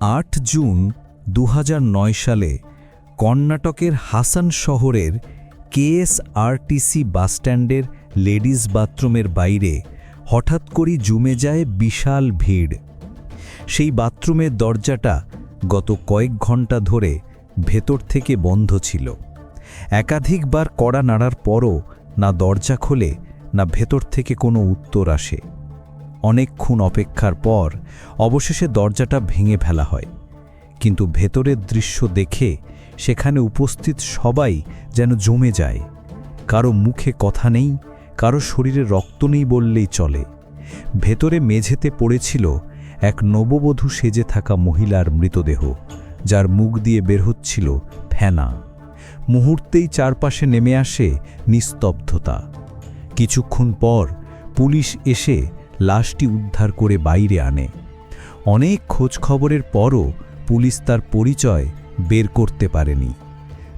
আট জুন দু হাজার নয় সালে কর্ণাটকের হাসান শহরের কেএসআরটিসি বাসস্ট্যান্ডের লেডিজ বাথরুমের বাইরে হঠাৎ করেই জমে যায় বিশাল ভিড়। সেই বাথরুমের দরজাটা গত কয়েক ঘণ্টা ধরে ভেতর থেকে বন্ধ ছিল। একাধিকবার কড়া নাড়ার পরও না দরজা খোলে, না ভেতর থেকে কোনো উত্তর আসে। অনেকক্ষণ অপেক্ষার পর অবশেষে দরজাটা ভেঙে ফেলা হয়। কিন্তু ভেতরের দৃশ্য দেখে সেখানে উপস্থিত সবাই যেন জমে যায়। কারও মুখে কথা নেই, কারও শরীরে রক্ত নেই বললেই চলে। ভেতরে মেঝেতে পড়েছিল এক নববধূ সেজে থাকা মহিলার মৃতদেহ, যার মুখ দিয়ে বের হচ্ছিল ফেনা। মুহূর্তেই চারপাশে নেমে আসে নিস্তব্ধতা। কিছুক্ষণ পর পুলিশ এসে লাশটি উদ্ধার করে বাইরে আনে। অনেক খোঁজ খবরের পরও পুলিশ তার পরিচয় বের করতে পারেনি।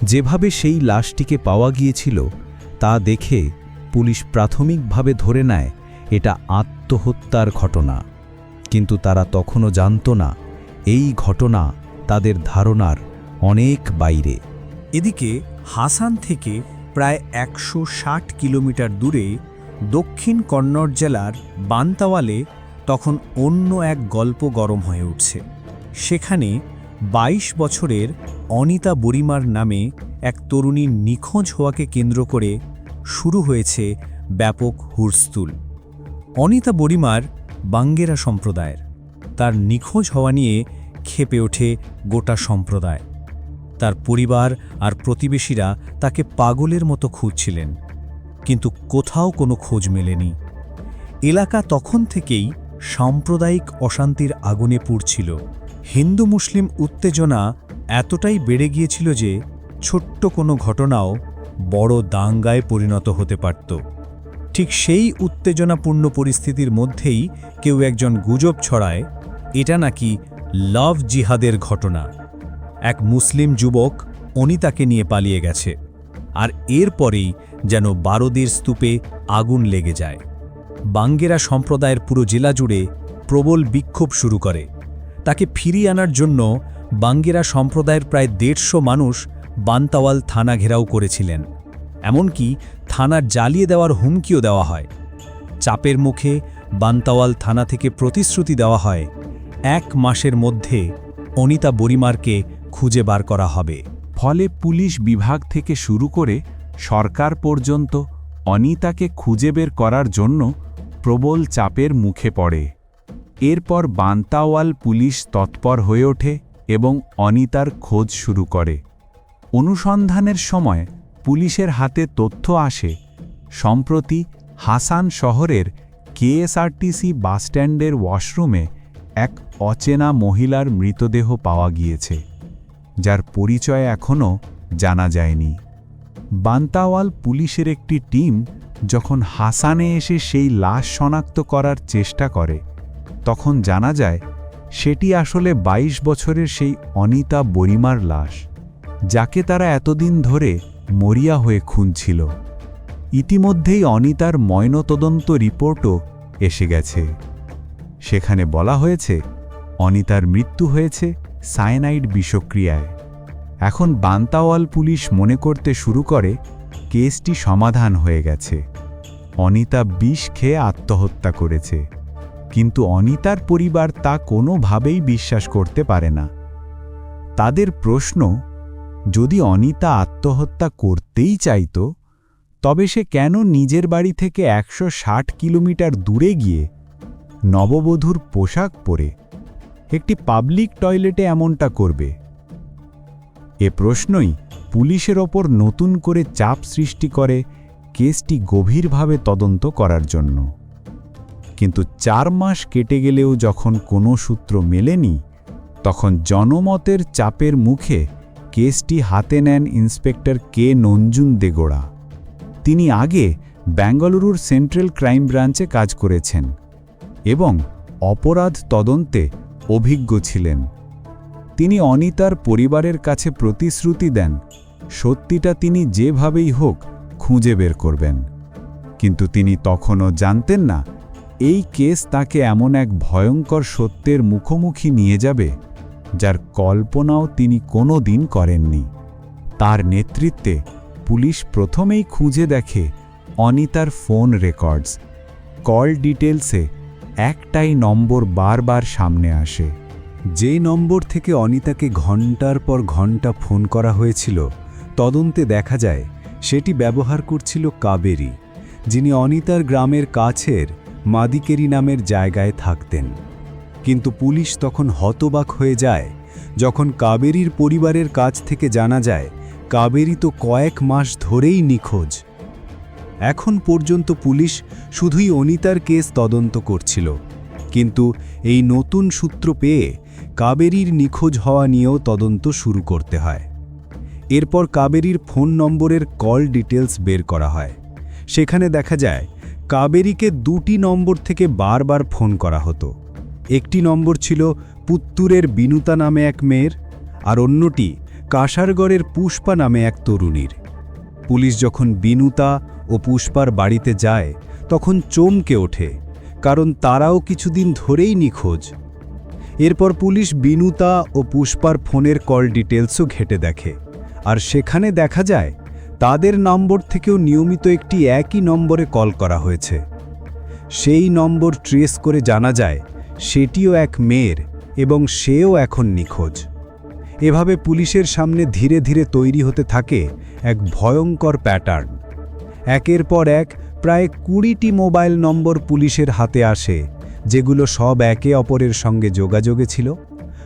যেভাবে সেই লাশটিকে পাওয়া গিয়েছিল, তা দেখে পুলিশ প্রাথমিকভাবে ধরে নেয়, এটা আত্মহত্যার ঘটনা। কিন্তু তারা তখনও জানত না, এই ঘটনা তাদের ধারণার অনেক বাইরে। এদিকে হাসান থেকে প্রায় একশো ষাট কিলোমিটার দূরে দক্ষিণ কন্নড় জেলার বান্তাওয়ালে তখন অন্য এক গল্প গরম হয়ে উঠছে। সেখানে ২২ বছরের অনিতা বরিমার নামে এক তরুণীর নিখোঁজ হওয়াকে কেন্দ্র করে শুরু হয়েছে ব্যাপক হুরস্তুল। অনিতা বরিমার বাঙ্গেরা সম্প্রদায়ের। তার নিখোঁজ হওয়া নিয়ে খেপে ওঠে গোটা সম্প্রদায়। তার পরিবার আর প্রতিবেশীরা তাকে পাগলের মতো খুঁজছিলেন। কিন্তু কোথাও কোনো খোঁজ মেলেনি। এলাকা তখন থেকেই সাম্প্রদায়িক অশান্তির আগুনে পুড়ছিল। হিন্দু মুসলিম উত্তেজনা এতটাই বেড়ে গিয়েছিল যে ছোট্ট কোনো ঘটনাও বড় দাঙ্গায় পরিণত হতে পারত। ঠিক সেই উত্তেজনাপূর্ণ পরিস্থিতির মধ্যেই কেউ একজন গুজব ছড়ায়, এটা নাকি লাভ জিহাদের ঘটনা। এক মুসলিম যুবক অনিতাকে নিয়ে পালিয়ে গেছে। আর এরপরেই যেন বারোদের স্তূপে আগুন লেগে যায়। বাঙ্গেরা সম্প্রদায়ের পুরো জেলা জুড়ে প্রবল বিক্ষোভ শুরু করে। তাকে ফিরিয়ে আনার জন্য বাঙ্গেরা সম্প্রদায়ের প্রায় দেড়শো মানুষ বান্তাওয়াল থানা ঘেরাও করেছিলেন। এমনকি থানা জ্বালিয়ে দেওয়ার হুমকিও দেওয়া হয়। চাপের মুখে বান্তাওয়াল থানা থেকে প্রতিশ্রুতি দেওয়া হয়, এক মাসের মধ্যে অনিতা বরিমারকে খুঁজে বার করা হবে। ফলে পুলিশ বিভাগ থেকে শুরু করে সরকার পর্যন্ত অনিতাকে খুঁজে বের করার জন্য প্রবল চাপের মুখে পড়ে। এরপর বান্তাওয়াল পুলিশ তৎপর হয়ে ওঠে এবং অনিতার খোঁজ শুরু করে। অনুসন্ধানের সময় পুলিশের হাতে তথ্য আসে, সম্প্রতি হাসান শহরের কেএসআরটিসি বাসস্ট্যান্ডের ওয়াশরুমে এক অচেনা মহিলার মৃতদেহ পাওয়া গিয়েছে। যার পরিচয় এখনও জানা যায়নি। বান্তাওয়াল পুলিশের একটি টিম যখন হাসানে এসে সেই লাশ শনাক্ত করার চেষ্টা করে, তখন জানা যায় সেটি আসলে ২২ বছরের সেই অনিতা বরিমার লাশ, যাকে তারা এতদিন ধরে মরিয়া হয়ে খুঁজছিল ইতিমধ্যেই অনিতার ময়নতদন্ত রিপোর্টও এসে গেছে। সেখানে বলা হয়েছে, অনিতার মৃত্যু হয়েছে সায়ানাইড বিষক্রিয়ায়। এখন বান্তাওয়াল পুলিশ মনে করতে শুরু করে, কেসটি সমাধান হয়ে গেছে। অনিতা বিষ খেয়ে আত্মহত্যা করেছে। কিন্তু অনিতার পরিবার তা কোনোভাবেই বিশ্বাস করতে পারে না। তাদের প্রশ্ন, যদি অনিতা আত্মহত্যা করতেই চাইত, তবে সে কেন নিজের বাড়ি থেকে একশো ষাট কিলোমিটার দূরে গিয়ে নববধূর পোশাক পরে একটি পাবলিক টয়লেটে এমনটা করবে। এ প্রশ্নই পুলিশের ওপর নতুন করে চাপ সৃষ্টি করে কেসটি গভীরভাবে তদন্ত করার জন্য। কিন্তু চার মাস কেটে গেলেও যখন কোনো সূত্র মেলেনি, তখন জনমতের চাপের মুখে কেসটি হাতে নেন ইন্সপেক্টর কে নঞ্জুন দেগোড়া। তিনি আগে বেঙ্গালুরুর সেন্ট্রাল ক্রাইম ব্রাঞ্চে কাজ করেছেন এবং অপরাধ তদন্তে অভিজ্ঞ ছিলেন। তিনি অনিতার পরিবারের কাছে প্রতিশ্রুতি দেন, সত্যিটা তিনি যেভাবেই হোক খুঁজে বের করবেন। কিন্তু তিনি তখনও জানতেন না, এই কেস তাকে এমন এক ভয়ঙ্কর সত্যের মুখোমুখি নিয়ে যাবে, যার কল্পনাও তিনি কোনো দিন করেননি। তার নেতৃত্বে পুলিশ প্রথমেই খুঁজে দেখে অনিতার ফোন রেকর্ডস, কল ডিটেলসে একটাই নম্বর বারবার সামনে আসে। যে নম্বর থেকে অনিতাকে ঘণ্টার পর ঘণ্টা ফোন করা হয়েছিল, তদন্তে দেখা যায় সেটি ব্যবহার করছিল কাবেরী, যিনি অনিতার গ্রামের কাছের মাদিকেরি নামের জায়গায় থাকতেন। কিন্তু পুলিশ তখন হতবাক হয়ে যায়, যখন কাবেরীর পরিবারের কাছ থেকে জানা যায়, কাবেরী তো কয়েক মাস ধরেই নিখোঁজ। এখন পর্যন্ত পুলিশ শুধুই অনিতার কেস তদন্ত করছিল। কিন্তু এই নতুন সূত্র পেয়ে কাবেরীর নিখোঁজ হওয়া নিয়েও তদন্ত শুরু করতে হয়। এরপর কাবেরীর ফোন নম্বরের কল ডিটেলস বের করা হয়। সেখানে দেখা যায়, কাবেরীকে দুটি নম্বর থেকে বারবার ফোন করা হতো। একটি নম্বর ছিল পুত্তুরের বিনুতা নামে এক মেয়ের, আর অন্যটি কাসারগড়ের পুষ্পা নামে এক তরুণীর। পুলিশ যখন বিনুতা ও পুষ্পার বাড়িতে যায়, তখন চমকে ওঠে, কারণ তারাও কিছুদিন ধরেই নিখোঁজ। এরপর পুলিশ বিনুতা ও পুষ্পার ফোনের কল ডিটেলসও ঘেটে দেখে। আর সেখানে দেখা যায়, তাদের নম্বর থেকেও নিয়মিত একটি একই নম্বরে কল করা হয়েছে। সেই নম্বর ট্রেস করে জানা যায়, সেটিও এক মেয়ের এবং সেও এখন নিখোঁজ। এভাবে পুলিশের সামনে ধীরে ধীরে তৈরি হতে থাকে এক ভয়ঙ্কর প্যাটার্ন। একের পর এক প্রায় কুড়িটি মোবাইল নম্বর পুলিশের হাতে আসে, যেগুলো সব একে অপরের সঙ্গে যোগাযোগে ছিল,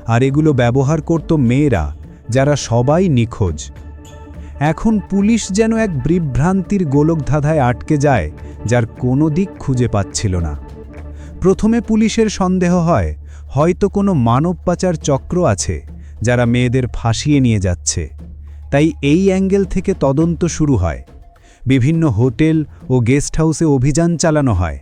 আর এগুলো ব্যবহার করত মেয়েরা, যারা সবাই নিখোঁজ। এখন পুলিশ যেন এক বিভ্রান্তির গোলকধাঁধায় আটকে যায়, যার কোনো দিক খুঁজে পাচ্ছিল না। প্রথমে পুলিশের সন্দেহ হয়, হয়তো কোনো মানব পাচার চক্র আছে, যারা মেয়েদের ফাঁসিয়ে নিয়ে যাচ্ছে। তাই এই অ্যাঙ্গেল থেকে তদন্ত শুরু হয়। বিভিন্ন হোটেল ও গেস্ট হাউসে অভিযান চালানো হয়।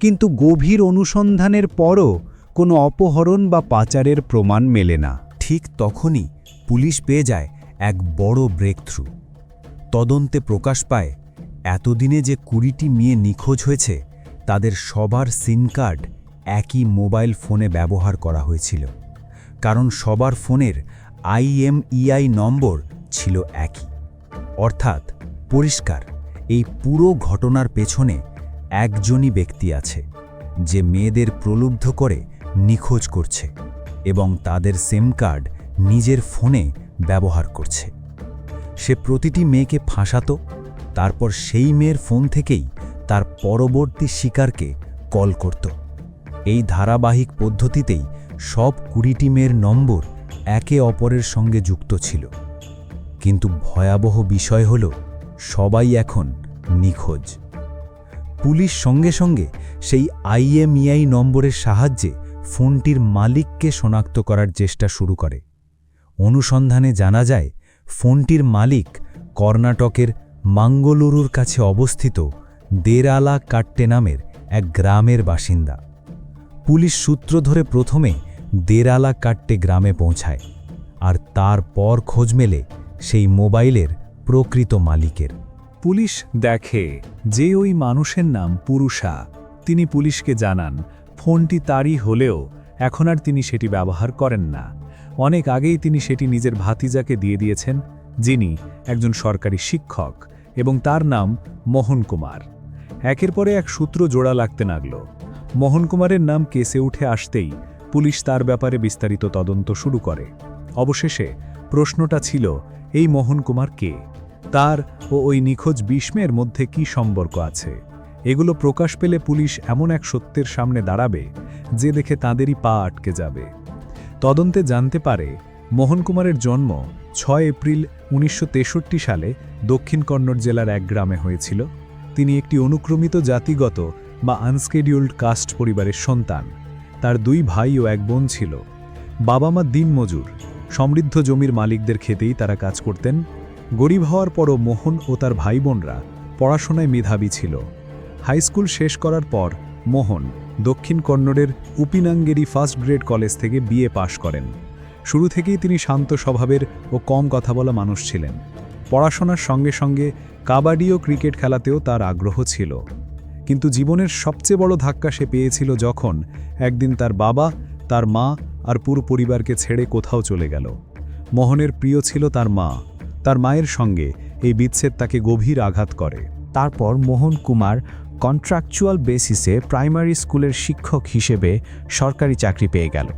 কিন্তু গভীর অনুসন্ধানের পরও কোনো অপহরণ বা পাচারের প্রমাণ মেলে না। ঠিক তখনই পুলিশ পেয়ে যায় এক বড় ব্রেক থ্রু তদন্তে প্রকাশ পায়, এতদিনে যে কুড়িটি মেয়ে নিখোঁজ হয়েছে, তাদের সবার সিম কার্ড একই মোবাইল ফোনে ব্যবহার করা হয়েছিল। কারণ সবার ফোনের আইএমইআই নম্বর ছিল একই। অর্থাৎ পরিষ্কার এই পুরো ঘটনার পেছনে একজনই ব্যক্তি আছে, যে মেয়েদের প্রলুব্ধ করে নিখোঁজ করছে এবং তাদের সিম কার্ড নিজের ফোনে ব্যবহার করছে। সে প্রতিটি মেয়েকে ফাঁসাতো, তারপর সেই মেয়ের ফোন থেকেই তার পরবর্তী শিকারকে কল করত। এই ধারাবাহিক পদ্ধতিতেই সব কুড়িটি মেয়ের নম্বর একে অপরের সঙ্গে যুক্ত ছিল। কিন্তু ভয়াবহ বিষয় হল সবাই এখন নিখোঁজ। পুলিশ সঙ্গে সঙ্গে সেই আইএমইআই নম্বরের সাহায্যে ফোনটির মালিককে শনাক্ত করার চেষ্টা শুরু করে। অনুসন্ধানে জানা যায়, ফোনটির মালিক কর্ণাটকের মাঙ্গলুরুর কাছে অবস্থিত দেরালা কাট্টে নামের এক গ্রামের বাসিন্দা। পুলিশ সূত্র ধরে প্রথমে দেরালা কাট্টে গ্রামে পৌঁছায়, আর তারপর খোঁজ মেলে সেই মোবাইলের প্রকৃত মালিকের। পুলিশ দেখে যে ওই মানুষের নাম পুরুষা। তিনি পুলিশকে জানান, ফোনটি তারই হলেও এখন আর তিনি সেটি ব্যবহার করেন না। অনেক আগেই তিনি সেটি নিজের ভাতিজাকে দিয়ে দিয়েছেন, যিনি একজন সরকারি শিক্ষক এবং তার নাম মোহন কুমার। একের পরে এক সূত্র জোড়া লাগতে লাগল। মোহন কুমারের নাম কেসে উঠে আসতেই পুলিশ তার ব্যাপারে বিস্তারিত তদন্ত শুরু করে। অবশেষে প্রশ্নটা ছিল, এই মোহন কুমার কে? তার ও ওই নিখোঁজ বিস্মের মধ্যে কি সম্পর্ক আছে? এগুলো প্রকাশ পেলে পুলিশ এমন এক সত্যের সামনে দাঁড়াবে, যে দেখে তাঁদেরই পা আটকে যাবে। তদন্তে জানতে পারে, মোহন কুমারের জন্ম ছয় এপ্রিল উনিশশো তেষট্টি সালে দক্ষিণ কন্নড় জেলার এক গ্রামে হয়েছিল। তিনি একটি অনুক্রমিত জাতিগত বা আনস্কেডিউল্ড কাস্ট পরিবারের সন্তান। তার দুই ভাই ও এক বোন ছিল। বাবা মা দিনমজুর, সমৃদ্ধ জমির মালিকদের খেতেই তারা কাজ করতেন। গরিব হওয়ার পরও মোহন ও তার ভাই বোনরা পড়াশোনায় মেধাবী ছিল। হাইস্কুল শেষ করার পর মোহন দক্ষিণ কন্নড়ের উপিনাঙ্গেরি ফার্স্ট গ্রেড কলেজ থেকে বিএ পাশ করেন। শুরু থেকেই তিনি শান্ত স্বভাবের ও কম কথা বলা মানুষ ছিলেন। পড়াশোনার সঙ্গে সঙ্গে কাবাডি ও ক্রিকেট খেলাতেও তার আগ্রহ ছিল। কিন্তু জীবনের সবচেয়ে বড় ধাক্কা সে পেয়েছিল যখন একদিন তার বাবা, তার মা আর পুরো পরিবারকে ছেড়ে কোথাও চলে গেল। মোহনের প্রিয় ছিল তার মা। তার মায়ের সঙ্গে এই বিচ্ছেদ তাকে গভীর আঘাত করে। তারপর মোহন কুমার কন্ট্রাকচুয়াল বেসিসে প্রাইমারি স্কুলের শিক্ষক হিসেবে সরকারি চাকরি পেয়ে গেল।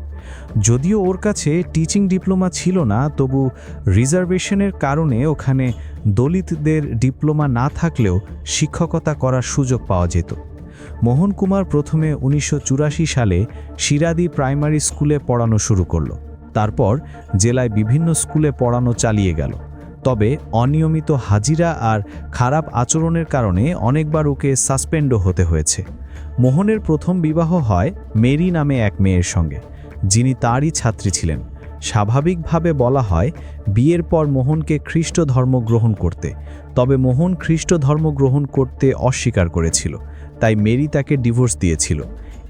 যদিও ওর কাছে টিচিং ডিপ্লোমা ছিল না, তবু রিজার্ভেশনের কারণে ওখানে দলিতদের ডিপ্লোমা না থাকলেও শিক্ষকতা করার সুযোগ পাওয়া যেত। মোহন কুমার প্রথমে উনিশশো চুরাশি সালে শিরাদি প্রাইমারি স্কুলে পড়ানো শুরু করল। তারপর জেলায় বিভিন্ন স্কুলে পড়ানো চালিয়ে গেল। তবে অনিয়মিত হাজিরা আর খারাপ আচরণের কারণে অনেকবার ওকে সাসপেন্ডও হতে হয়েছে। মোহনের প্রথম বিবাহ হয় মেরি নামে এক মেয়ের সঙ্গে, যিনি তারই ছাত্রী ছিলেন। স্বাভাবিকভাবে বলা হয়, বিয়ের পর মোহনকে খ্রিস্ট ধর্ম গ্রহণ করতে, তবে মোহন খ্রিস্ট ধর্ম গ্রহণ করতে অস্বীকার করেছিল, তাই মেরি তাকে ডিভোর্স দিয়েছিল।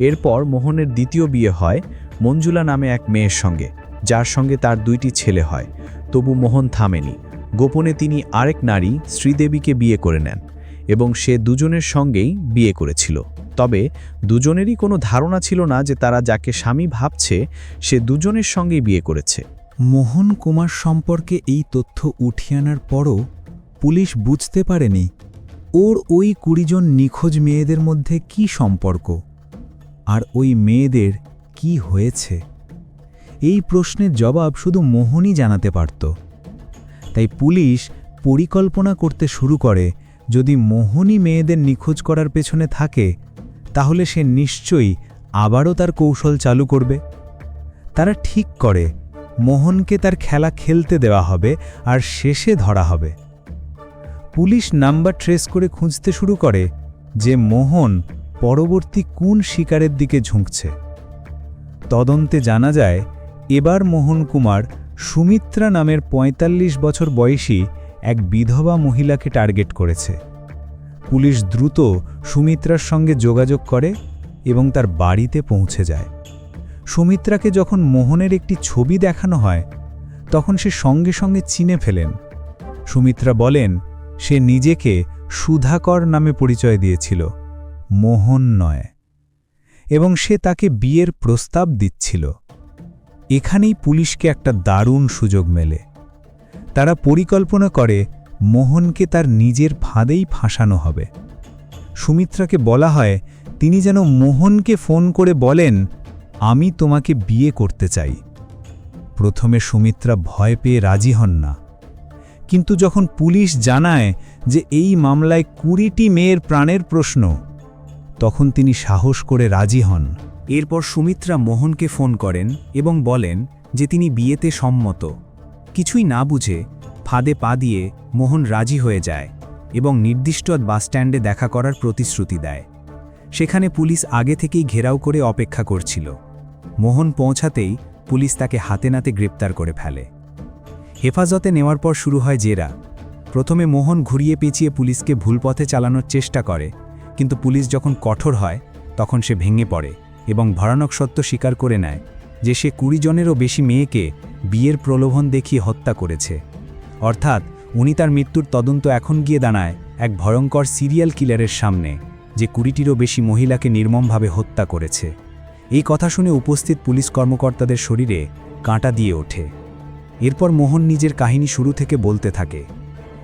এরপর মোহনের দ্বিতীয় বিয়ে হয় মঞ্জুলা নামে এক মেয়ের সঙ্গে, যার সঙ্গে তার দুইটি ছেলে হয়, তবু মোহন থামেনি। গোপনে তিনি আরেক নারী শ্রীদেবীকে বিয়ে করে নেন এবং সে দুজনের সঙ্গেই বিয়ে করেছিল। তবে দুজনেরই কোনো ধারণা ছিল না যে তারা যাকে স্বামী ভাবছে, সে দুজনের সঙ্গেই বিয়ে করেছে। মোহন কুমার সম্পর্কে এই তথ্য উঠিয়ে আনার পরও পুলিশ বুঝতে পারেনি ওর ওই কুড়িজন নিখোঁজ মেয়েদের মধ্যে কি সম্পর্ক আর ওই মেয়েদের কি হয়েছে। এই প্রশ্নের জবাব শুধু মোহনই জানাতে পারত। তাই পুলিশ পরিকল্পনা করতে শুরু করে। যদি মোহনী মেয়েদের নিখোঁজ করার পেছনে থাকে, তাহলে সে নিশ্চয়ই আবারও তার কৌশল চালু করবে। তারা ঠিক করে, মোহনকে তার খেলা খেলতে দেওয়া হবে আর শেষে ধরা হবে। পুলিশ নাম্বার ট্রেস করে খুঁজতে শুরু করে যে মোহন পরবর্তী কোন শিকারের দিকে ঝুঁকছে। তদন্তে জানা যায়, এবার মোহন কুমার সুমিত্রা নামের ৪৫ বছর বয়সী এক বিধবা মহিলাকে টার্গেট করেছে। পুলিশ দ্রুত সুমিত্রার সঙ্গে যোগাযোগ করে এবং তার বাড়িতে পৌঁছে যায়। সুমিত্রাকে যখন মোহনের একটি ছবি দেখানো হয়, তখন সে সঙ্গে সঙ্গে চিনে ফেলেন। সুমিত্রা বলেন, সে নিজেকে সুধাকর নামে পরিচয় দিয়েছিল, মোহন নয়, এবং সে তাকে বিয়ের প্রস্তাব দিচ্ছিল। এখানেই পুলিশকে একটা দারুণ সুযোগ মেলে। তারা পরিকল্পনা করে মোহনকে তার নিজের ফাঁদেই ফাঁসানো হবে। সুমিত্রাকে বলা হয়, তিনি যেন মোহনকে ফোন করে বলেন, আমি তোমাকে বিয়ে করতে চাই। প্রথমে সুমিত্রা ভয় পেয়ে রাজি হন না। কিন্তু যখন পুলিশ জানায় যে এই মামলায় কুড়িটি মেয়ের প্রাণের প্রশ্ন, তখন তিনি সাহস করে রাজি হন। এরপর সুমিত্রা মোহনকে ফোন করেন এবং বলেন যে তিনি বিয়েতে সম্মত। কিছুই না বুঝে ফাঁদে পা দিয়ে মোহন রাজি হয়ে যায় এবং নির্দিষ্ট বাসস্ট্যান্ডে দেখা করার প্রতিশ্রুতি দেয়। সেখানে পুলিশ আগে থেকেই ঘেরাও করে অপেক্ষা করছিল। মোহন পৌঁছাতেই পুলিশ তাকে হাতে নাতে গ্রেপ্তার করে ফেলে। হেফাজতে নেওয়ার পর শুরু হয় জেরা। প্রথমে মোহন ঘুরিয়ে পেঁচিয়ে পুলিশকে ভুল পথে চালানোর চেষ্টা করে, কিন্তু পুলিশ যখন কঠোর হয়, তখন সে ভেঙে পড়ে। এবং ভয়ানক সত্য স্বীকার করে নেয় যে সে কুড়ি জনেরও বেশি মেয়েকে বিয়ের প্রলোভন দেখিয়ে হত্যা করেছে। অর্থাৎ উনি তার মৃত্যুর তদন্ত এখন গিয়ে দাঁড়ায় এক ভয়ঙ্কর সিরিয়াল কিলারের সামনে, যে কুড়িটিরও বেশি মহিলাকে নির্মমভাবে হত্যা করেছে। এই কথা শুনে উপস্থিত পুলিশ কর্মকর্তাদের শরীরে কাঁটা দিয়ে ওঠে। এরপর মোহন নিজের কাহিনী শুরু থেকে বলতে থাকে।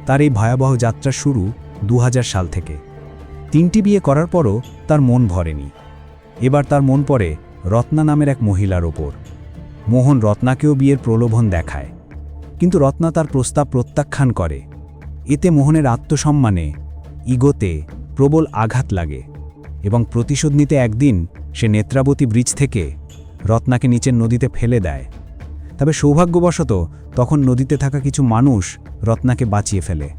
তার এই ভয়াবহ যাত্রা শুরু দু হাজার সাল থেকে। তিনটি বিয়ে করার পরও তার মন ভরেনি। এবার তার মন পড়ে রত্না নামের এক মহিলার ওপর। মোহন রত্নাকেও বিয়ের প্রলোভন দেখায়। কিন্তু রত্না তার প্রস্তাব প্রত্যাখ্যান করে। এতে মোহনের আত্মসম্মানে, ইগোতে প্রবল আঘাত লাগে এবং প্রতিশোধ নিতে একদিন সে নেত্রাবতী ব্রিজ থেকে রত্নাকে নিচের নদীতে ফেলে দেয়। তবে সৌভাগ্যবশত তখন নদীতে থাকা কিছু মানুষ রত্নাকে বাঁচিয়ে ফেলে।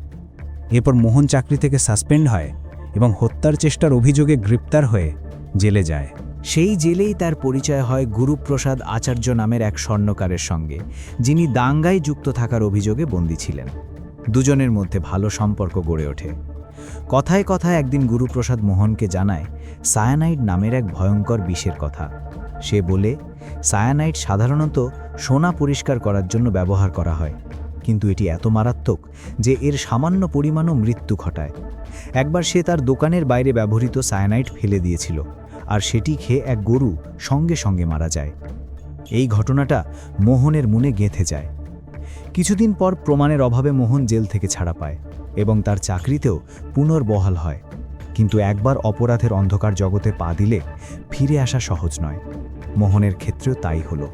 এরপর মোহন চাকরি থেকে সাসপেন্ড হয় এবং হত্যার চেষ্টার অভিযোগে গ্রেপ্তার হয়ে জেলে যায়। সেই জেলেই তার পরিচয় হয় গুরুপ্রসাদ আচার্য নামের এক স্বর্ণকারের সঙ্গে, যিনি দাঙ্গায় যুক্ত থাকার অভিযোগে বন্দী ছিলেন। দুজনের মধ্যে ভালো সম্পর্ক গড়ে ওঠে। কথায় কথায় একদিন গুরুপ্রসাদ মোহনকে জানায়, সায়ানাইড নামের এক ভয়ঙ্কর বিষের কথা। সে বলে, সায়ানাইড সাধারণত সোনা পরিষ্কার করার জন্য ব্যবহার করা হয়, কিন্তু এটি এত মারাত্মক যে এর সামান্য পরিমাণও মৃত্যু ঘটায়। একবার সে তার দোকানের বাইরে ব্যবহৃত সায়ানাইড ফেলে দিয়েছিল। আর সেটি খেয়ে এক গরু সঙ্গে সঙ্গে মারা যায়। এই ঘটনাটা মোহনের মনে গেঁথে যায়। কিছুদিন পর প্রমাণের অভাবে মোহন জেল থেকে ছাড়া পায় এবং তার চাকরিতেও পুনর্বহাল হয়। কিন্তু একবার অপরাধের অন্ধকার জগতে পা দিলে ফিরে আসা সহজ নয়। মোহনের ক্ষেত্রেও তাই হলো।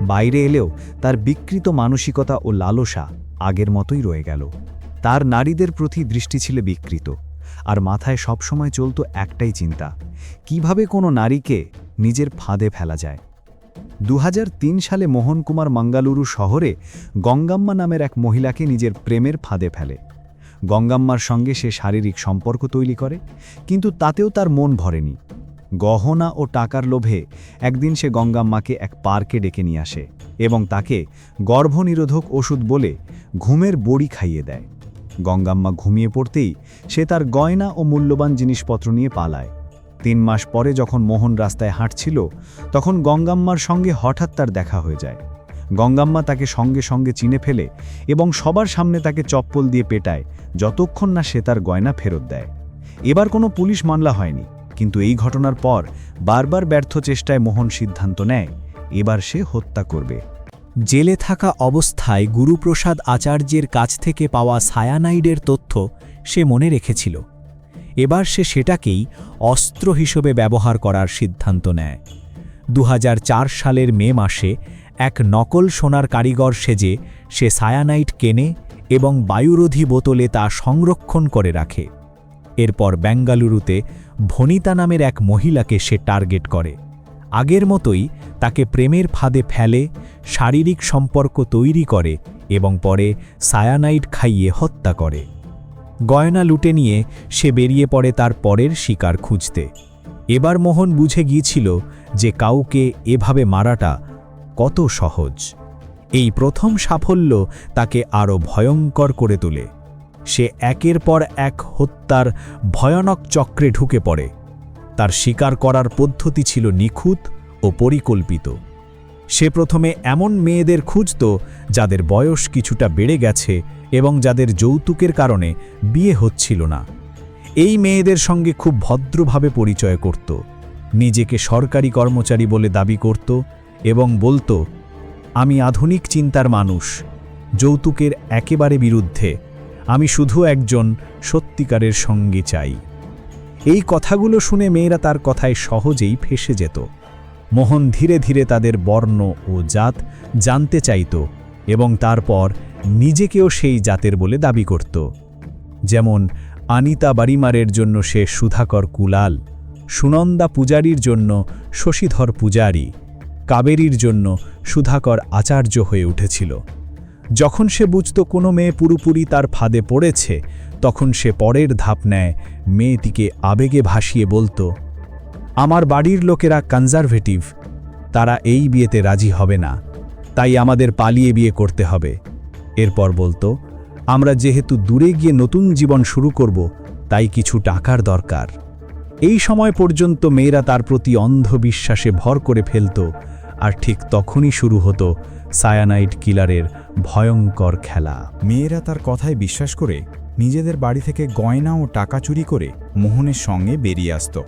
বাইরে এলেও তার বিকৃত মানসিকতা ও লালসা আগের মতোই রয়ে গেল। তার নারীদের প্রতি দৃষ্টি ছিল বিকৃত। আর মাথায় সবসময় চলত একটাই চিন্তা, কীভাবে কোনো নারীকে নিজের ফাঁদে ফেলা যায়। দু হাজার তিন সালে মোহন কুমার মাঙ্গালুরু শহরে গঙ্গাম্মা নামের এক মহিলাকে নিজের প্রেমের ফাঁদে ফেলে। গঙ্গাম্মার সঙ্গে সে শারীরিক সম্পর্ক তৈরি করে, কিন্তু তাতেও তার মন ভরেনি। গহনা ও টাকার লোভে একদিন সে গঙ্গাম্মাকে এক পার্কে ডেকে নিয়ে আসে এবং তাকে গর্ভনিরোধক ওষুধ বলে ঘুমের বড়ি খাইয়ে দেয়। গঙ্গাম্মা ঘুমিয়ে পড়তেই সে তার গয়না ও মূল্যবান জিনিসপত্র নিয়ে পালায়। তিন মাস পরে যখন মোহন রাস্তায় হাঁটছিল, তখন গঙ্গাম্মার সঙ্গে হঠাৎ তার দেখা হয়ে যায়। গঙ্গাম্মা তাকে সঙ্গে সঙ্গে চিনে ফেলে এবং সবার সামনে তাকে চপ্পল দিয়ে পেটায় যতক্ষণ না সে তার গয়না ফেরত দেয়। এবার কোনো পুলিশ মামলা হয়নি, কিন্তু এই ঘটনার পর বারবার ব্যর্থ চেষ্টায় মোহন সিদ্ধান্ত নেয়, এবার সে হত্যা করবে। জেলে থাকা অবস্থায় গুরুপ্রসাদ আচার্যের কাছ থেকে পাওয়া সায়ানাইডের তথ্য সে মনে রেখেছিল। এবার সে সেটাকেই অস্ত্র হিসেবে ব্যবহার করার সিদ্ধান্ত নেয়। দু হাজার চার সালের মে মাসে এক নকল সোনার কারিগর সেজে সে সায়ানাইট কেনে এবং বায়ুরোধী বোতলে তা সংরক্ষণ করে রাখে। এরপর বেঙ্গালুরুতে ভনিতা নামের এক মহিলাকে সে টার্গেট করে। আগের মতোই তাকে প্রেমের ফাঁদে ফেলে, শারীরিক সম্পর্ক তৈরি করে এবং পরে সায়ানাইড খাইয়ে হত্যা করে। গয়না লুটে নিয়ে সে বেরিয়ে পড়ে তার পরের শিকার খুঁজতে। এবার মোহন বুঝে গিয়েছিল যে কাউকে এভাবে মারাটা কত সহজ। এই প্রথম সাফল্য তাকে আরও ভয়ঙ্কর করে তোলে। সে একের পর এক হত্যার ভয়ানক চক্রে ঢুকে পড়ে। তার শিকার করার পদ্ধতি ছিল নিখুঁত ও পরিকল্পিত। সে প্রথমে এমন মেয়েদের খুঁজত যাদের বয়স কিছুটা বেড়ে গেছে এবং যাদের যৌতুকের কারণে বিয়ে হচ্ছিল না। এই মেয়েদের সঙ্গে খুব ভদ্রভাবে পরিচয় করত। নিজেকে সরকারি কর্মচারী বলে দাবি করত এবং বলতো, আমি আধুনিক চিন্তার মানুষ। যৌতুকের একেবারে বিরুদ্ধে। আমি শুধু একজন সত্যিকারের সঙ্গী চাই। এই কথাগুলো শুনে মেয়েরা তার কথায় সহজেই ফেসে যেত। মোহন ধীরে ধীরে তাদের বর্ণ ও জাত জানতে চাইত এবং তারপর নিজেকেও সেই জাতের বলে দাবি করত। যেমন, আনিতা বারিমারের জন্য সে সুধাকর কুলাল, সুনন্দা পূজারীর জন্য শশীধর পূজারী, কাবেরীর জন্য সুধাকর আচার্য হয়ে উঠেছিল। যখন সে বুঝত কোনো মেয়ে পুরোপুরি তার ফাঁদে পড়েছে তখন সে পরের ধাপ নেয়। মেয়েটিকে আবেগে ভাসিয়ে বলতো, আমার বাড়ির লোকেরা কনজারভেটিভ তারা এই বিয়েতে রাজি হবে না। তাই আমাদের পালিয়ে বিয়ে করতে হবে। এরপর বলতো, আমরা যেহেতু দূরে গিয়ে নতুন জীবন শুরু করব, তাই কিছু টাকার দরকার। এই সময় পর্যন্ত মেয়েরা তার প্রতি অন্ধবিশ্বাসে ভর করে ফেলত, আর ঠিক তখনই শুরু হতো সায়ানাইট কিলারের ভয়ঙ্কর খেলা। মেয়েরা তার কথায় বিশ্বাস করে নিজেদের বাড়ি থেকে গয়না ও টাকা চুরি করে মোহনের সঙ্গে বেরিয়ে আসত।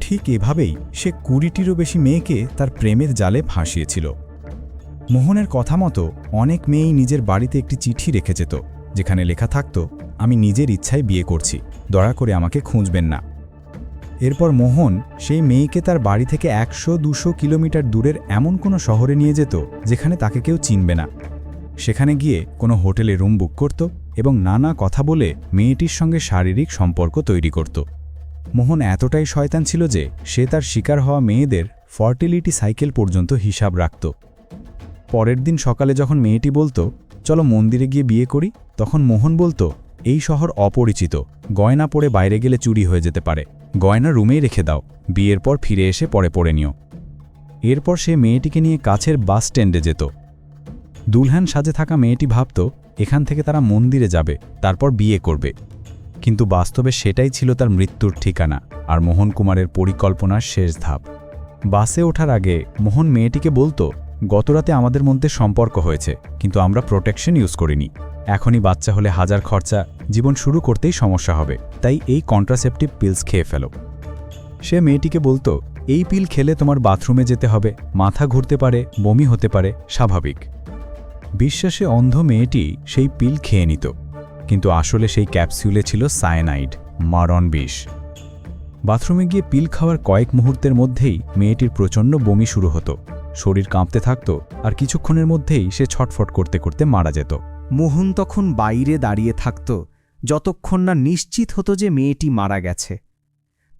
ঠিক এভাবেই সে কুড়িটিরও বেশি মেয়েকে তার প্রেমের জালে ফাঁসিয়েছিল। মোহনের কথা মতো অনেক মেয়েই নিজের বাড়িতে একটি চিঠি রেখে যেত, যেখানে লেখা থাকত, আমি নিজের ইচ্ছায় বিয়ে করছি, দয়া করে আমাকে খুঁজবেন না। এরপর মোহন সেই মেয়েকে তার বাড়ি থেকে একশো দুশো কিলোমিটার দূরের এমন কোনো শহরে নিয়ে যেত, যেখানে তাকে কেউ চিনবে না। সেখানে গিয়ে কোনো হোটেলে রুম বুক করত নানা কথা বলে মেয়েটির সঙ্গে শারীরিক সম্পর্ক তৈরি করত। মোহন এতটাই শয়তান ছিল যে সে তার শিকার হওয়া মেয়েদের ফার্টিলিটি সাইকেল পর্যন্ত হিসাব রাখত। পরের দিন সকালে যখন মেয়েটি বলতো, চলো মন্দিরে গিয়ে বিয়ে করি, তখন মোহন বলতো, এই শহর অপরিচিত, গয়না পরে বাইরে গেলে চুরি হয়ে যেতে পারে, গয়না রুমেই রেখে দাও, বিয়ের পর ফিরে এসে পরে পড়ে নিও। এরপর সে মেয়েটিকে নিয়ে কাছের বাস স্ট্যান্ডে যেত। দুলহান সাজে থাকা মেয়েটি ভাবত, এখান থেকে তারা মন্দিরে যাবে, তারপর বিয়ে করবে। কিন্তু বাস্তবে সেটাই ছিল তার মৃত্যুর ঠিকানা আর মোহন কুমারের পরিকল্পনার শেষ ধাপ। বাসে ওঠার আগে মোহন মেয়েটিকে বলতো, গতরাতে আমাদের মধ্যে সম্পর্ক হয়েছে, কিন্তু আমরা প্রোটেকশন ইউজ করিনি। এখনই বাচ্চা হলে হাজার খরচা, জীবন শুরু করতেই সমস্যা হবে, তাই এই কন্ট্রাসেপটিভ পিলস খেয়ে ফেলো। সে মেয়েটিকে বলতো, এই পিল খেলে তোমার বাথরুমে যেতে হবে, মাথা ঘুরতে পারে, বমি হতে পারে, স্বাভাবিক। বিশ্বাসে অন্ধ মেয়েটি সেই পিল খেয়ে নিত, কিন্তু আসলে সেই ক্যাপসিউলে ছিল সায়ানাইড, মারণ বিষ। বাথরুমে গিয়ে পিল খাওয়ার কয়েক মুহূর্তের মধ্যেই মেয়েটির প্রচণ্ড বমি শুরু হতো। শরীর কাঁপতে থাকত আর কিছুক্ষণের মধ্যেই সে ছটফট করতে করতে মারা যেত। মোহন তখন বাইরে দাঁড়িয়ে থাকত, যতক্ষণ না নিশ্চিত হতো যে মেয়েটি মারা গেছে।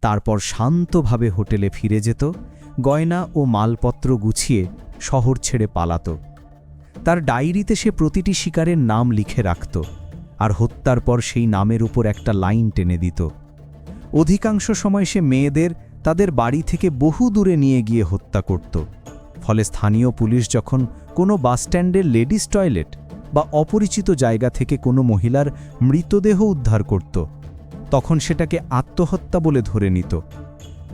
তারপর শান্তভাবে হোটেলে ফিরে যেত, গয়না ও মালপত্র গুছিয়ে শহর ছেড়ে পালাত। তার ডায়েরিতে সে প্রতিটি শিকারের নাম লিখে রাখত আর হত্যার পর সেই নামের উপর একটা লাইন টেনে দিত। অধিকাংশ সময় সে মেয়েদের, তাদের বাড়ি থেকে বহু দূরে নিয়ে গিয়ে হত্যা করত। ফলে স্থানীয় পুলিশ যখন কোনো বাসস্ট্যান্ডের লেডিস টয়লেট বা অপরিচিত জায়গা থেকে কোনো মহিলার মৃতদেহ উদ্ধার করত, তখন সেটাকে আত্মহত্যা বলে ধরে নিত।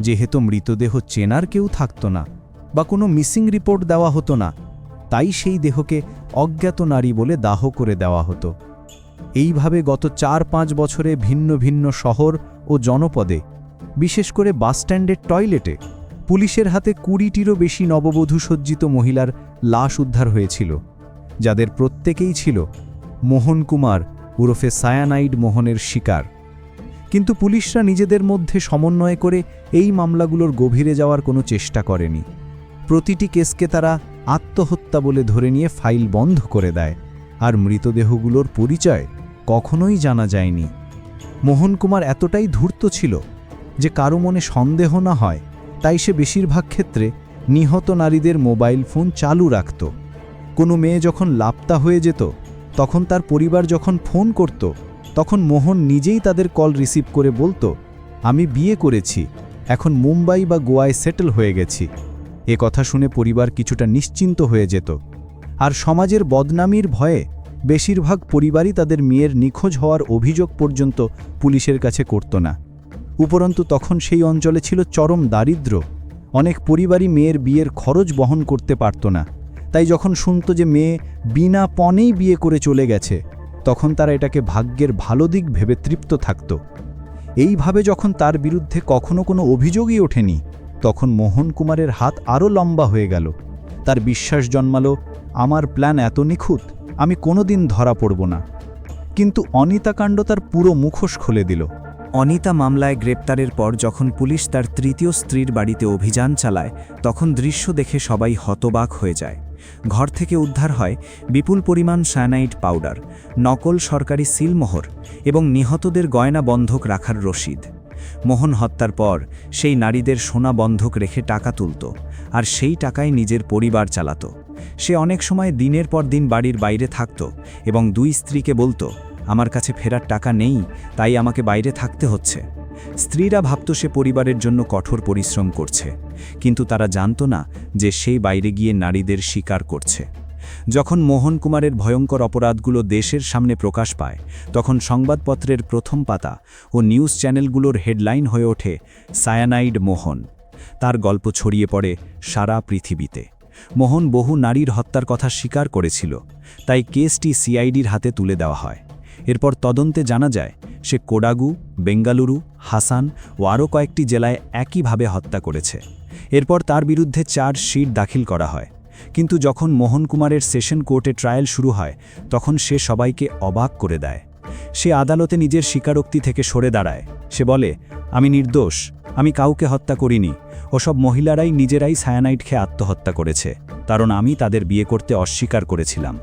যেহেতু মৃতদেহ চেনার কেউ থাকত না বা কোনো মিসিং রিপোর্ট দেওয়া হতো না তাই সেই দেহকে অজ্ঞাত নারী বলে দাহ করে দেওয়া হতো। এইভাবে গত চার পাঁচ বছরে ভিন্ন ভিন্ন শহর ও জনপদে, বিশেষ করে বাসস্ট্যান্ডের টয়লেটে, পুলিশের হাতে কুড়িটিরও বেশি নববধূ সজ্জিত মহিলার লাশ উদ্ধার হয়েছিল, যাদের প্রত্যেকেই ছিল মোহন কুমার ওরফে সায়ানাইড মোহনের শিকার। কিন্তু পুলিশরা নিজেদের মধ্যে সমন্বয় করে এই মামলাগুলোর গভীরে যাওয়ার কোনো চেষ্টা করেনি। প্রতিটি কেসকে তারা আত্মহত্যা বলে ধরে নিয়ে ফাইল বন্ধ করে দেয়। আর মৃতদেহগুলোর পরিচয় কখনোই জানা যায়নি। মোহন কুমার এতটাই ধূর্ত ছিল যে কারও মনে সন্দেহ না হয়, তাই সে বেশিরভাগ ক্ষেত্রে নিহত নারীদের মোবাইল ফোন চালু রাখত। কোনো মেয়ে যখন লাপ্তা হয়ে যেত, তখন তার পরিবার যখন ফোন করত, তখন মোহন নিজেই তাদের কল রিসিভ করে বলতো, আমি বিয়ে করেছি, এখন মুম্বাই বা গোয়ায় সেটেল হয়ে গেছি। এ কথা শুনে পরিবার কিছুটা নিশ্চিন্ত হয়ে যেত। আর সমাজের বদনামির ভয়ে বেশিরভাগ পরিবারই তাদের মেয়ের নিখোঁজ হওয়ার অভিযোগ পর্যন্ত পুলিশের কাছে করত না। উপরন্তু তখন সেই অঞ্চলে ছিল চরম দারিদ্র্য অনেক পরিবারই মেয়ের বিয়ের খরচ বহন করতে পারত না। তাই যখন শুনত যে মেয়ে বিনা পণেই বিয়ে করে চলে গেছে, তখন তারা এটাকে ভাগ্যের ভালো দিক ভেবে তৃপ্ত থাকত। এইভাবে যখন তার বিরুদ্ধে কখনো কোনো অভিযোগই ওঠেনি তখন মোহন কুমারের হাত আরও লম্বা হয়ে গেল। তার বিশ্বাস জন্মালো, আমার প্ল্যান এত নিখুঁত, আমি কোনোদিন ধরা পড়ব না। কিন্তু অনিতাকাণ্ড তার পুরো মুখোশ খুলে দিল। অনিতা মামলায় গ্রেপ্তারের পর যখন পুলিশ তার তৃতীয় স্ত্রীর বাড়িতে অভিযান চালায়, তখন দৃশ্য দেখে সবাই হতবাক হয়ে যায়। ঘর থেকে উদ্ধার হয় বিপুল পরিমাণ সায়ানাইড পাউডার, নকল সরকারি সিলমোহর এবং নিহতদের গয়না বন্ধক রাখার রসিদ মোহন হত্যার পর সেই নারীদের সোনা বন্ধক রেখে টাকা তুলত আর সেই টাকায় নিজের পরিবার চালাত। সে অনেক সময় দিনের পর দিন বাড়ির বাইরে থাকত এবং দুই স্ত্রীকে বলতো, আমার কাছে ফেরার টাকা নেই, তাই আমাকে বাইরে থাকতে হচ্ছে। স্ত্রীরা ভাবত সে পরিবারের জন্য কঠোর পরিশ্রম করছে, কিন্তু তারা জানত না যে সেই বাইরে গিয়ে নারীদের শিকার করছে। যখন মোহন কুমারের ভয়ঙ্কর অপরাধগুলো দেশের সামনে প্রকাশ পায়, তখন সংবাদপত্রের প্রথম পাতা ও নিউজ চ্যানেলগুলোর হেডলাইন হয়ে ওঠে, সায়ানাইড মোহন। তার গল্প ছড়িয়ে পড়ে সারা পৃথিবীতে। মোহন বহু নারীর হত্যার কথা স্বীকার করেছিল, তাই কেসটি সিআইডির হাতে তুলে দেওয়া হয়। এরপর তদন্তে জানা যায়, সে কোডাগু, বেঙ্গালুরু, হাসান ও আরও কয়েকটি জেলায় একইভাবে হত্যা করেছে। এরপর তার বিরুদ্ধে চার্জশিট দাখিল করা হয়। কিন্তু যখন মোহন কুমারের সেশন কোর্টে ট্রায়াল শুরু হয়, তখন সে সবাইকে অবাক করে দেয়। সে আদালতে নিজের স্বীকারোক্তি থেকে সরে দাঁড়ায়। সে বলে, আমি নির্দোষ, আমি কাউকে হত্যা করিনি। ওসব মহিলারাই নিজেরাই সায়ানাইট খেয়ে আত্মহত্যা করেছে, কারণ আমি তাদের বিয়ে করতে অস্বীকার করেছিলাম।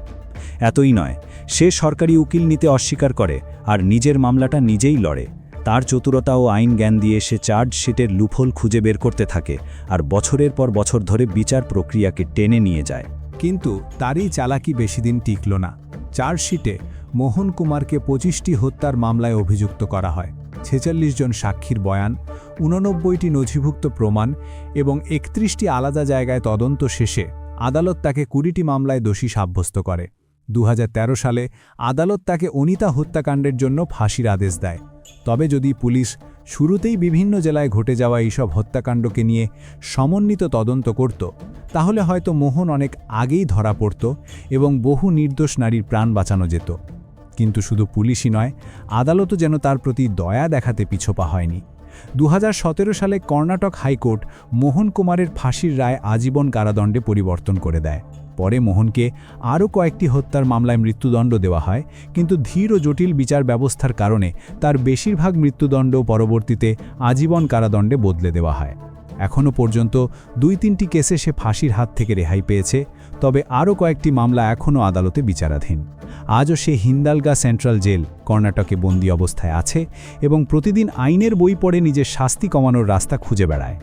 এতই নয়, সে সরকারি উকিল নিতে অস্বীকার করে, আর নিজের মামলাটা নিজেই লড়ে। তার চতুরতা ও আইন জ্ঞান দিয়ে সে চার্জশিটের লুফল খুঁজে বের করতে থাকে আর বছরের পর বছর ধরে বিচার প্রক্রিয়াকে টেনে নিয়ে যায়। কিন্তু তারই চালাকি বেশিদিন টিকল না। চার্জশিটে মোহন কুমারকে পঁচিশটি হত্যার মামলায় অভিযুক্ত করা হয়। ছেচল্লিশ জন সাক্ষীর বয়ান, উননব্বইটি নথিভুক্ত প্রমাণ এবং একত্রিশটি আলাদা জায়গায় তদন্ত শেষে আদালত তাকে কুড়িটি মামলায় দোষী সাব্যস্ত করে। দু হাজার তেরো সালে আদালত তাকে অনিতা হত্যাকাণ্ডের জন্য ফাঁসির আদেশ দেয়। তবে যদি পুলিশ শুরুতেই বিভিন্ন জেলায় ঘটে যাওয়া এইসব হত্যাকাণ্ডকে নিয়ে সমন্বিত তদন্ত করত, তাহলে হয়তো মোহন অনেক আগেই ধরা পড়ত এবং বহু নির্দোষ নারীর প্রাণ বাঁচানো যেত। কিন্তু শুধু পুলিশই নয়, আদালতও যেন তার প্রতি দয়া দেখাতে পিছোপা হয়নি। দু হাজার সতেরো সালে কর্ণাটক হাইকোর্ট মোহন কুমারের ফাঁসির রায় আজীবন কারাদণ্ডে পরিবর্তন করে দেয়। পরে মোহনকে আরও কয়েকটি হত্যার মামলায় মৃত্যুদণ্ড দেওয়া হয়, কিন্তু ধীর ও জটিল বিচার ব্যবস্থার কারণে তার বেশিরভাগ মৃত্যুদণ্ড পরবর্তীতে আজীবন কারাদণ্ডে বদলে দেওয়া হয়। এখনও পর্যন্ত দুই তিনটি কেসে সে ফাঁসির হাত থেকে রেহাই পেয়েছে, তবে আরও কয়েকটি মামলা এখনও আদালতে বিচারাধীন। আজও সে হিন্দালগা সেন্ট্রাল জেল, কর্ণাটকে বন্দি অবস্থায় আছে এবং প্রতিদিন আইনের বই পড়ে নিজের শাস্তি কমানোর রাস্তা খুঁজে বেড়ায়।